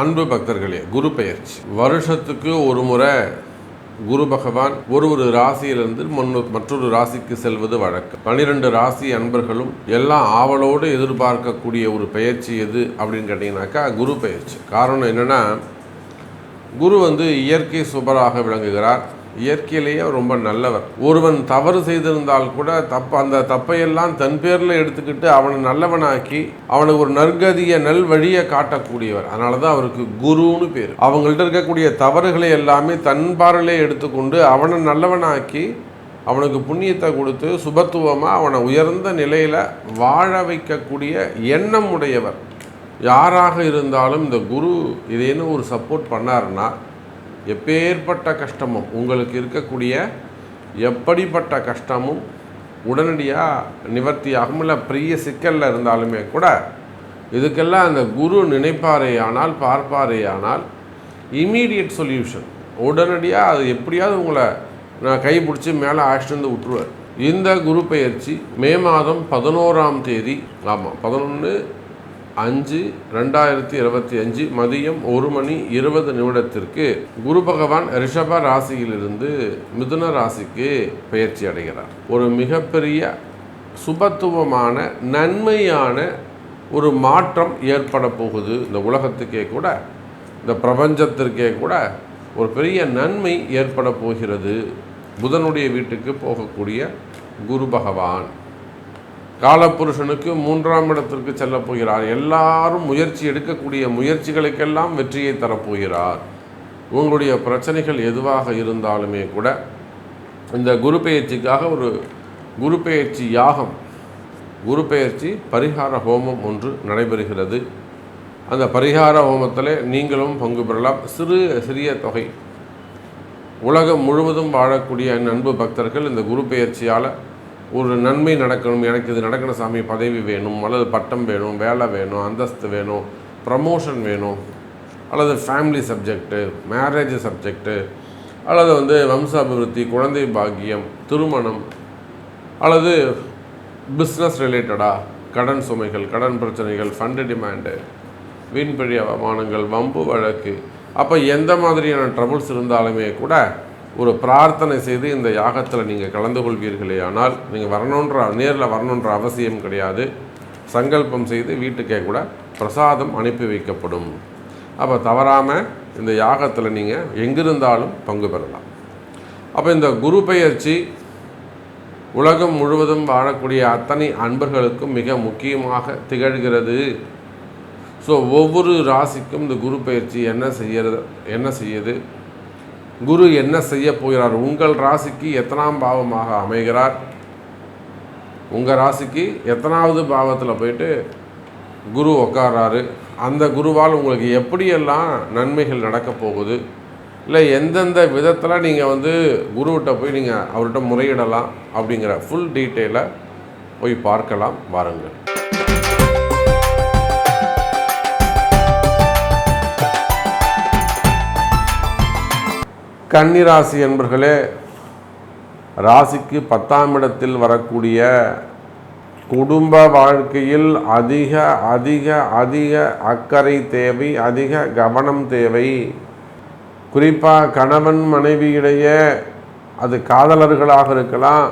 அன்பு பக்தர்களே குரு பெயர்ச்சி. வருஷத்துக்கு ஒரு முறை குரு பகவான் ஒரு ஒரு ராசியிலிருந்து முன்னு மற்றொரு ராசிக்கு செல்வது வழக்கம். பன்னிரெண்டு ராசி அன்பர்களும் எல்லாம் ஆவலோடு எதிர்பார்க்கக்கூடிய ஒரு பெயர்ச்சி எது அப்படின்னு கேட்டிங்கனாக்கா குரு பெயர்ச்சி. காரணம் என்னென்னா குரு வந்து இயற்கை சுபராக விளங்குகிறார். இயற்கையிலேயே ரொம்ப நல்லவர். ஒருவன் தவறு செய்திருந்தால் கூட தப்பு அந்த தப்பையெல்லாம் தன் பேரில் எடுத்துக்கிட்டு அவனை நல்லவனாக்கி அவனுக்கு ஒரு நற்கதியை நல் வழியை காட்டக்கூடியவர். அதனால தான் அவருக்கு குருன்னு பேர். அவங்கள்ட்ட இருக்கக்கூடிய தவறுகளை எல்லாமே தன் பார்வையிலே எடுத்துக்கொண்டு அவனை நல்லவனாக்கி அவனுக்கு புண்ணியத்தை கொடுத்து சுபத்துவமாக அவனை உயர்ந்த நிலையில் வாழ வைக்கக்கூடிய எண்ணம் உடையவர். யாராக இருந்தாலும் இந்த குரு இதேன்னு ஒரு சப்போர்ட் பண்ணாருன்னா எப்பேற்பட்ட கஷ்டமும் உங்களுக்கு இருக்கக்கூடிய எப்படிப்பட்ட கஷ்டமும் உடனடியாக நிவர்த்தியாகும். இல்லை பெரிய சிக்கலில் இருந்தாலுமே கூட இதுக்கெல்லாம் அந்த குரு நினைப்பாரேயானால் பார்ப்பாரேயானால் இம்மீடியட் சொல்யூஷன் உடனடியாக அது எப்படியாவது உங்களை நான் கைப்பிடிச்சி மேலே அழைச்சிட்டு வந்து விட்டுருவார். இந்த குரு பயிற்சி மே மாதம் பதினோராம் தேதி ஆமாம் பதினொன்று அஞ்சு ரெண்டாயிரத்தி இருபத்தி அஞ்சு மதியம் ஒரு மணி இருபது நிமிடத்திற்கு குரு பகவான் ரிஷப ராசியிலிருந்து மிதுன ராசிக்கு பயிற்சி அடைகிறார். ஒரு மிகப்பெரிய சுபத்துவமான நன்மையான ஒரு மாற்றம் ஏற்பட போகுது இந்த உலகத்துக்கே கூட. இந்த பிரபஞ்சத்திற்கே கூட ஒரு பெரிய நன்மை ஏற்பட போகிறது. புதனுடைய வீட்டுக்கு போகக்கூடிய குரு பகவான். காலப்புருஷனுக்கு மூன்றாம் இடத்திற்கு செல்ல போகிறார். எல்லாரும் முயற்சி எடுக்கக்கூடிய முயற்சிகளுக்கெல்லாம் வெற்றியை தரப்போகிறார் உங்களுடைய பிரச்சனைகள் எதுவாக இருந்தாலுமே கூட இந்த குரு பெயர்ச்சிக்காக ஒரு குரு பெயர்ச்சி யாகம் குரு பெயர்ச்சி பரிகார ஹோமம் ஒன்று நடைபெறுகிறது. அந்த பரிகார ஹோமத்தில் நீங்களும் பங்கு பெறலாம். சிறு சிறிய தொகை. உலகம் முழுவதும் வாழக்கூடிய என் அன்பு பக்தர்கள் இந்த குரு பெயர்ச்சியால் ஒரு நன்மை நடக்கணும் எனக்கு இது நடக்கணும் சாமி பதவி வேணும் அல்லது பட்டம் வேணும் வேலை வேணும் அந்தஸ்து வேணும் ப்ரமோஷன் வேணும் அல்லது ஃபேமிலி சப்ஜெக்ட்டு மேரேஜ் சப்ஜெக்ட்டு அல்லது வந்து வம்ச அபிவிருத்தி குழந்தை பாக்கியம் திருமணம் அல்லது பிஸ்னஸ் ரிலேட்டடாக கடன் சுமைகள் கடன் பிரச்சனைகள் ஃபண்டு டிமாண்டு வீண்பழி அவமானங்கள் வம்பு வழக்கு அப்போ எந்த மாதிரியான ட்ரபுள்ஸ் இருந்தாலுமே கூட ஒரு பிரார்த்தனை செய்து இந்த யாகத்தில் நீங்கள் கலந்து கொள்வீர்களே ஆனால் நீங்கள் வரணுன்ற நேரில் வரணுன்ற அவசியம் கிடையாது. சங்கல்பம் செய்து வீட்டுக்கே கூட பிரசாதம் அனுப்பி வைக்கப்படும். அப்போ தவறாமல் இந்த யாகத்தில் நீங்கள் எங்கிருந்தாலும் பங்கு பெறலாம். அப்போ இந்த குரு பயிற்சி உலகம் முழுவதும் வாழக்கூடிய அத்தனை அன்பர்களுக்கும் மிக முக்கியமாக திகழ்கிறது. ஸோ ஒவ்வொரு ராசிக்கும் இந்த குரு பயிற்சி என்ன செய்யறது என்ன செய்யுது? குரு என்ன செய்ய போகிறார்? உங்கள் ராசிக்கு எத்தனாம் பாவமாக அமைகிறார்? உங்கள் ராசிக்கு எத்தனாவது பாவத்தில் போயிட்டு குரு உட்காராரு அந்த குருவால் உங்களுக்கு எப்படியெல்லாம் நன்மைகள் நடக்க போகுது? இல்லை எந்தெந்த விதத்தில் நீங்கள் வந்து குருவிட்ட போய் நீங்கள் அவர்கிட்ட முறையிடலாம் அப்படிங்கிற ஃபுல் டீட்டெயிலை போய் பார்க்கலாம் வாருங்கள். கன்னிராசி என்பர்களே ராசிக்கு பத்தாம் இடத்தில் வரக்கூடிய குடும்ப வாழ்க்கையில் அதிக அதிக அதிக அக்கறை தேவை அதிக கவனம் தேவை. குறிப்பாக கணவன் மனைவியிடையே அது காதலர்களாக இருக்கலாம்.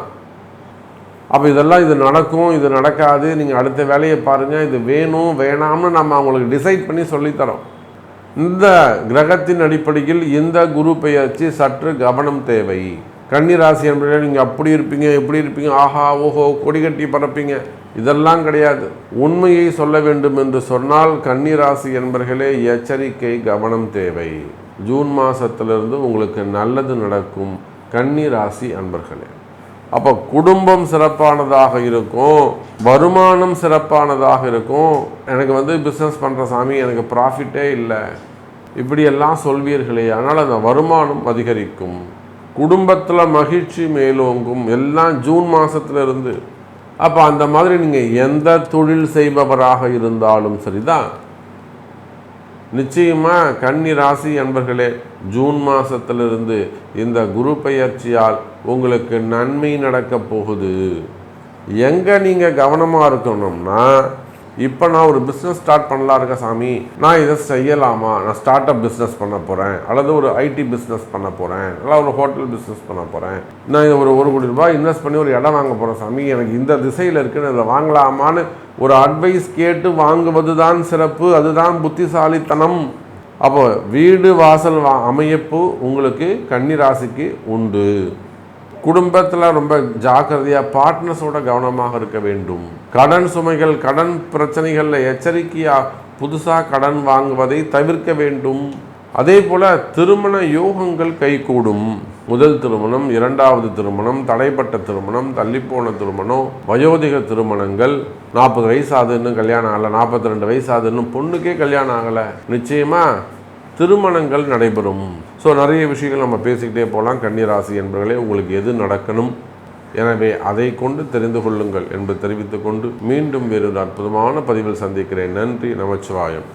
அப்போ இதெல்லாம் இது நடக்கும் இது நடக்காது. நீங்கள் அடுத்த வேலையை பாருங்கள் இது வேணும் வேணாம்னு நம்ம அவங்களுக்கு டிசைட் பண்ணி சொல்லித்தரோம். இந்த கிரகத்தின் அடிப்படையில் இந்த குரு பெயர்ச்சி சற்று கவனம் தேவை. கன்னிராசி என்பதை நீங்கள் அப்படி இருப்பீங்க எப்படி இருப்பீங்க ஆஹா ஓஹோ கொடி கட்டி பறப்பீங்க இதெல்லாம் கிடையாது. உண்மையை சொல்ல வேண்டும் என்று சொன்னால் கன்னிராசி என்பர்களே எச்சரிக்கை கவனம் தேவை. ஜூன் மாதத்திலிருந்து உங்களுக்கு நல்லது நடக்கும் கன்னிராசி அன்பர்களே. அப்போ குடும்பம் சிறப்பானதாக இருக்கும் வருமானம் சிறப்பானதாக இருக்கும். எனக்கு வந்து பிஸ்னஸ் பண்ணுற சாமி எனக்கு ப்ராஃபிட்டே இல்லை. இப்படியெல்லாம் சொல்வீர்களே ஆனால் அந்த வருமானம் அதிகரிக்கும். குடும்பத்தில் மகிழ்ச்சி மேலோங்கும். எல்லாம் ஜூன் மாதத்துல இருந்து அப்போ அந்த மாதிரி நீங்கள் எந்த தொழில் செய்பவராக இருந்தாலும் சரிதான். நிச்சயமாக கன்னி ராசி அன்பர்களே ஜூன் மாதத்திலிருந்து இந்த குரு பயிற்சியால் உங்களுக்கு நன்மை நடக்கப் போகுது. எங்கே நீங்கள் கவனமாக இருக்கணும்னா இப்போ நான் ஒரு பிஸ்னஸ் ஸ்டார்ட் பண்ணலாம் இருக்க சாமி. நான் இதை செய்யலாமா? நான் ஸ்டார்ட் அப் பிஸ்னஸ் பண்ண போகிறேன் அல்லது ஒரு ஐடி பிஸ்னஸ் பண்ண போகிறேன் இல்லை ஒரு ஹோட்டல் பிஸ்னஸ் பண்ண போகிறேன் நான் ஒரு ஒரு கோடி ரூபாய் இன்வெஸ்ட் பண்ணி ஒரு இடம் வாங்க போகிறேன் சாமி. எனக்கு இந்த திசையில் இருக்குன்னு இதை வாங்கலாமான்னு ஒரு அட்வைஸ் கேட்டு வாங்குவது தான் சிறப்பு. அதுதான் புத்திசாலித்தனம். அப்போ வீடு வாசல் வா அமையப்பு உங்களுக்கு கன்னி ராசிக்கு உண்டு. குடும்பத்தில் ரொம்ப ஜாக்கிரதையாக பார்ட்னர்ஸோட கவனமாக இருக்க வேண்டும். கடன் சுமைகள் கடன் பிரச்சனைகளில் எச்சரிக்கையாக புதுசாக கடன் வாங்குவதை தவிர்க்க வேண்டும். அதே போல் திருமண யோகங்கள் கைகூடும். முதல் திருமணம் இரண்டாவது திருமணம் தடைப்பட்ட திருமணம் தள்ளிப்போன திருமணம் வயோதிக திருமணங்கள். நாற்பது வயசு ஆகுதுன்னு கல்யாணம் ஆகலை நாற்பத்தி ரெண்டு வயசு ஆகுதுன்னு பொண்ணுக்கே கல்யாணம் ஆகலை. நிச்சயமாக திருமணங்கள் நடைபெறும். ஸோ நிறைய விஷயங்கள் நம்ம பேசிக்கிட்டே போகலாம் கன்னிராசி என்பவர்களே உங்களுக்கு எது நடக்கணும்? எனவே அதை கொண்டு தெரிந்து கொள்ளுங்கள் என்று தெரிவித்துக்கொண்டு மீண்டும் வேறொரு அற்புதமான பதிவில் சந்திக்கிறேன். நன்றி நமச்சிவாயம்.